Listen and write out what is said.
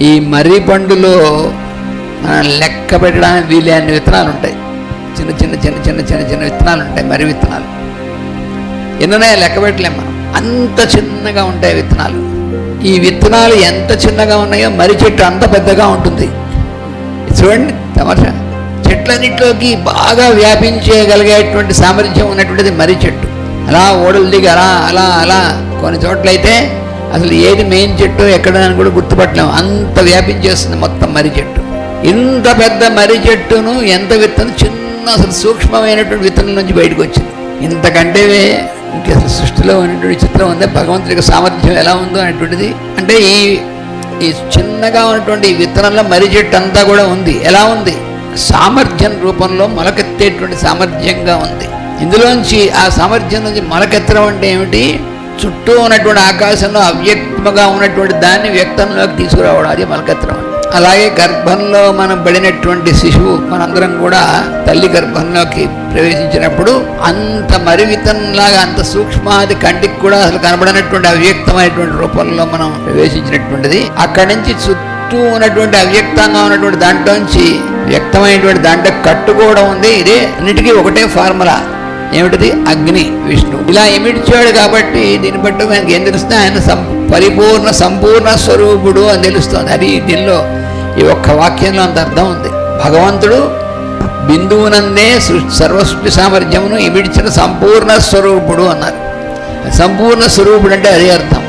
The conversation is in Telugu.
ఈ మర్రి పండులో మనం లెక్క పెట్టడానికి వీలే అన్ని విత్తనాలు ఉంటాయి. చిన్న చిన్న చిన్న చిన్న చిన్న చిన్న విత్తనాలు ఉంటాయి మర్రి విత్తనాలు. ఎన్ననే లెక్క పెట్టలేం మనం. అంత చిన్నగా ఉంటాయి విత్తనాలు. ఈ విత్తనాలు ఎంత చిన్నగా ఉన్నాయో మర్రి చెట్టు అంత పెద్దగా ఉంటుంది. చూడండి తమాషా. చెట్లన్నింటిలోకి బాగా వ్యాపించగలిగేటువంటి సామర్థ్యం ఉన్నటువంటిది మర్రి చెట్టు. అలా ఓడలు దిగి అలా అలా అలా కొన్ని చోట్లయితే అసలు ఏది మెయిన్ చెట్టు ఎక్కడ అని కూడా గుర్తుపట్టలేము. అంత వ్యాపించేస్తుంది మొత్తం మర్రి చెట్టు. ఇంత పెద్ద మర్రి చెట్టును ఎంత విత్తనం చిన్న అసలు సూక్ష్మమైనటువంటి విత్తనం నుంచి బయటకు వచ్చింది. ఇంతకంటే ఇంక అసలు సృష్టిలో ఉన్నటువంటి చిత్రం ఉందే? భగవంతుడి యొక్క సామర్థ్యం ఎలా ఉందో అనేటువంటిది. అంటే ఈ ఈ చిన్నగా ఉన్నటువంటి విత్తనంలో మర్రి చెట్టు అంతా కూడా ఉంది. ఎలా ఉంది? సామర్థ్యం రూపంలో మొలకెత్తేటువంటి సామర్థ్యంగా ఉంది. ఇందులోంచి ఆ సామర్థ్యం నుంచి మొలకెత్తడం అంటే ఏమిటి? చుట్టూ ఉన్నటువంటి ఆకాశంలో అవ్యక్తముగా ఉన్నటువంటి దాన్ని వ్యక్తంలోకి తీసుకురావడం అది మలకత్రం. అలాగే గర్భంలో మనం పడినటువంటి శిశువు మనందరం కూడా తల్లి గర్భంలోకి ప్రవేశించినప్పుడు అంత మరివితంలాగా అంత సూక్ష్మాది కంటికి కూడా అసలు కనబడినటువంటి అవ్యక్తమైనటువంటి రూపంలో మనం ప్రవేశించినటువంటిది. అక్కడి నుంచి చుట్టూ ఉన్నటువంటి అవ్యక్తంగా ఉన్నటువంటి దాంట్లోంచి వ్యక్తమైనటువంటి దాంట్లో కట్టుకోవడం ఉంది. ఇదే అన్నిటికీ ఒకటే ఫార్ములా. ఏమిటిది? అగ్ని విష్ణు. ఇలా ఎమిడ్చాడు కాబట్టి దీన్ని బట్టి మనకి ఏం తెలుస్తుంది? ఆయన సం పరిపూర్ణ సంపూర్ణ స్వరూపుడు అని తెలుస్తుంది. అది దీనిలో ఈ ఒక్క వాక్యంలో అంత అర్థం ఉంది. భగవంతుడు బిందువునందే సృష్టి సర్వసృష్టి సామర్థ్యమును ఇమిడ్చిన సంపూర్ణ స్వరూపుడు అన్నారు. సంపూర్ణ స్వరూపుడు అంటే అదే అర్థం.